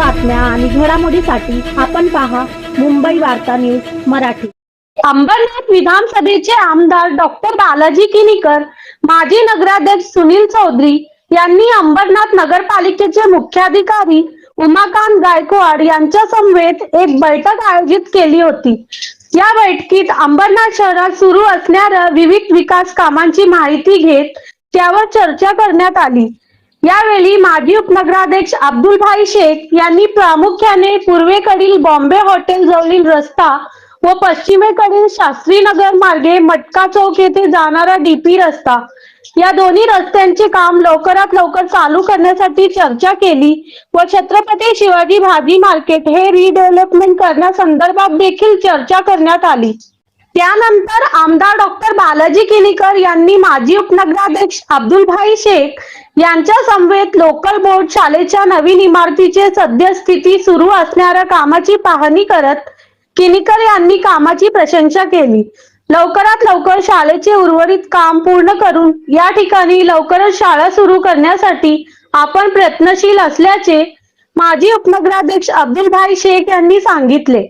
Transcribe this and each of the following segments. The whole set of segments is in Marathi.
बातम्या आणि घडामोडीसाठी आपण पहा मुंबई वार्ता न्यूज मराठी. अंबरनाथ विधानसभेचे आमदार डॉक्टर बालाजी किनीकर माजी नगराध्यक्ष सुनील चौधरी यांनी अंबरनाथ नगरपालिकेचे मुख्याधिकारी उमाकांत गायकवाड यांच्या समवेत एक बैठक आयोजित केली होती. या बैठकीत अंबरनाथ शहरात सुरू असणाऱ्या विविध विकास कामांची माहिती घेत त्यावर चर्चा करण्यात आली. यावेळी माजी उपनगराध्यक्ष अब्दुल भाई शेख यांनी प्रामुख्याने पूर्वेकडील बॉम्बे हॉटेल जवळील रस्ता व पश्चिमेकडील शास्त्री नगर मार्गे मटका चौक येथे जाणारा डीपी रस्ता या दोन्ही रस्त्यांचे काम लवकरात लवकर चालू करण्यासाठी चर्चा केली व छत्रपती शिवाजी भाजी मार्केट हे रिडेव्हलपमेंट करण्यासंदर्भात देखील चर्चा करण्यात आली. त्यानंतर आमदार डॉक्टर बालाजी किनीकर यांनी माजी उपनगराध्यक्ष अब्दुल भाई शेख यांच्या समवेत लोकल बोर्ड शाळेच्या नवीन इमारतीचे सद्यस्थिती सुरू असणाऱ्या कामाची पाहणी करत किनीकर यांनी कामाची प्रशंसा केली. लवकरात लवकर शाळेचे उर्वरित काम पूर्ण करून या ठिकाणी लवकरच शाळा सुरू करण्यासाठी आपण प्रयत्नशील असल्याचे माजी उपनगराध्यक्ष अब्दुलभाई शेख यांनी सांगितले.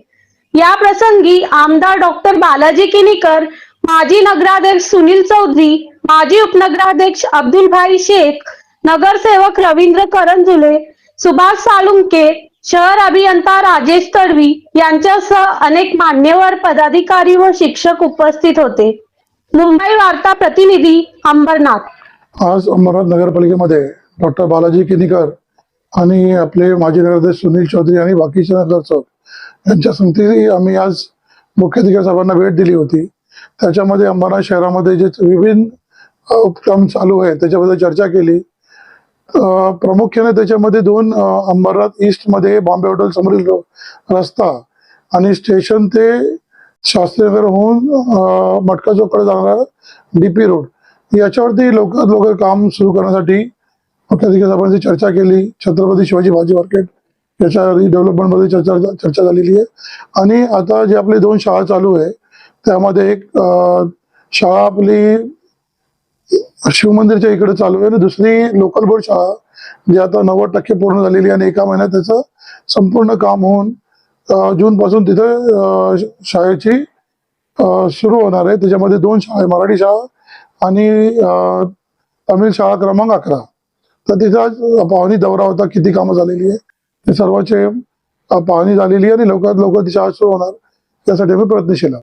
या प्रसंगी आमदार डॉक्टर बालाजी किनीकर माजी नगराध्यक्ष सुनील चौधरी माजी उपनगराध्यक्ष अब्दुल भाई शेख नगरसेवक रवींद्र करंजुले सुभाष साळुंके शहर अभियंता राजेश तडवी यांच्यासह अनेक मान्यवर पदाधिकारी व शिक्षक उपस्थित होते. मुंबई वार्ता प्रतिनिधी अंबरनाथ. आज अंबरनाथ नगरपालिकेमध्ये डॉक्टर बालाजी किनीकर आणि आपले माजी नगराध्यक्ष सुनील चौधरी आणि बाकीचे नगरसेवक यांच्या संगती आम्ही आज मुख्याधिकारी साहेबांना भेट दिली होती. त्याच्यामध्ये अंबरनाथ शहरामध्ये जे विभिन्न उपक्रम चालू आहे त्याच्याबद्दल चर्चा केली. प्रामुख्याने त्याच्यामध्ये दोन अ, अंबरनाथ ईस्टमध्ये बॉम्बे हॉटेल समोरील रस्ता आणि स्टेशन ते शास्त्रीनगर होऊन मटका चौकडे जाणारा डीपी रोड. याच्यावरती लवकरात लवकर काम सुरू करण्यासाठी मुख्याधिकारी साहेबांची चर्चा केली. छत्रपती शिवाजी भाजी मार्केट याच्या रिडेव्हलपमेंटमध्ये चर्चा चर्चा झालेली आहे. आणि आता जे आपले दोन शाळा चालू आहे त्यामध्ये एक शाळा आपली शिवमंदिरच्या इकडे चालू आहे आणि दुसरी लोकल बोर्ड शाळा जी आता नव्वद टक्के पूर्ण झालेली आहे आणि एका महिन्यात त्याचं संपूर्ण काम होऊन जून पासून तिथे शाळेची सुरू होणार आहे. त्याच्यामध्ये दोन शाळा आहे मराठी शाळा आणि तमिळ शाळा क्रमांक अकरा. तर तिथं आज पाहणी दौरा होता किती कामं झालेली आहे. ते सर्वांचे पाहुणी पाहणी झालेली आहे आणि लवकरात लवकर ती शाळा सुरू होणार. यासाठी आम्ही प्रयत्नशील आहोत.